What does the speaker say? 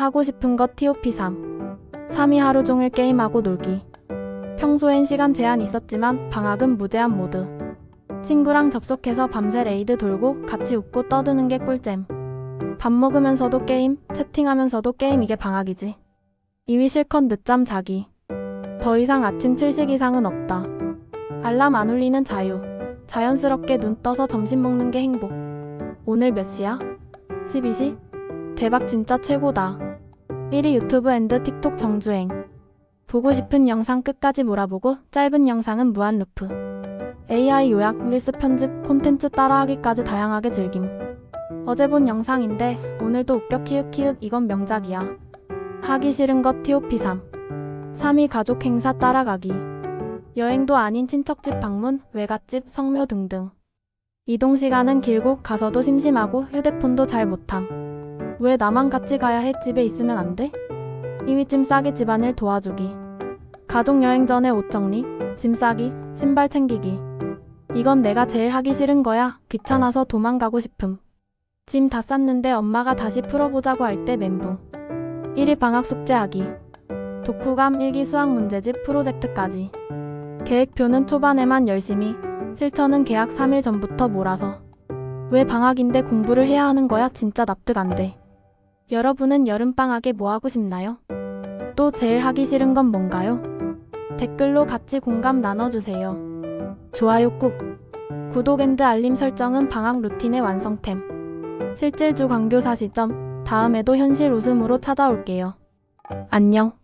하고 싶은 것 TOP3. 3이 하루 종일 게임하고 놀기. 평소엔 시간 제한 있었지만 방학은 무제한 모드. 친구랑 접속해서 밤새 레이드 돌고 같이 웃고 떠드는 게 꿀잼. 밥 먹으면서도 게임, 채팅하면서도 게임 이게 방학이지. 2위 실컷 늦잠 자기. 더 이상 아침 7식 이상은 없다. 알람 안 울리는 자유. 자연스럽게 눈 떠서 점심 먹는 게 행복. 오늘 몇 시야? 12시? 대박 진짜 최고다. 1위 유튜브 앤드 틱톡 정주행. 보고 싶은 영상 끝까지 몰아보고 짧은 영상은 무한 루프. AI 요약, 릴스 편집, 콘텐츠 따라하기까지 다양하게 즐김. 어제 본 영상인데 오늘도 웃겨 키읔키읔 이건 명작이야. 하기 싫은 것 TOP3. 3위 가족 행사 따라가기. 여행도 아닌 친척집 방문, 외갓집, 성묘 등등. 이동 시간은 길고 가서도 심심하고 휴대폰도 잘 못함. 왜 나만 같이 가야 해 집에 있으면 안 돼? 2위 찜 싸기 집안일 도와주기. 가족 여행 전에 옷 정리, 짐 싸기, 신발 챙기기. 이건 내가 제일 하기 싫은 거야. 귀찮아서 도망가고 싶음. 짐 다 쌌는데 엄마가 다시 풀어보자고 할 때 멘붕. 1위 방학 숙제하기. 독후감 일기 수학 문제집 프로젝트까지. 계획표는 초반에만 열심히, 실천은 계약 3일 전부터 몰아서. 왜 방학인데 공부를 해야 하는 거야? 진짜 납득 안 돼. 여러분은 여름방학에 뭐 하고 싶나요? 또 제일 하기 싫은 건 뭔가요? 댓글로 같이 공감 나눠주세요. 좋아요 꾹. 구독 앤드 알림 설정은 방학 루틴의 완성템. 실질주 광교사 시점. 다음에도 현실 웃음으로 찾아올게요. 안녕.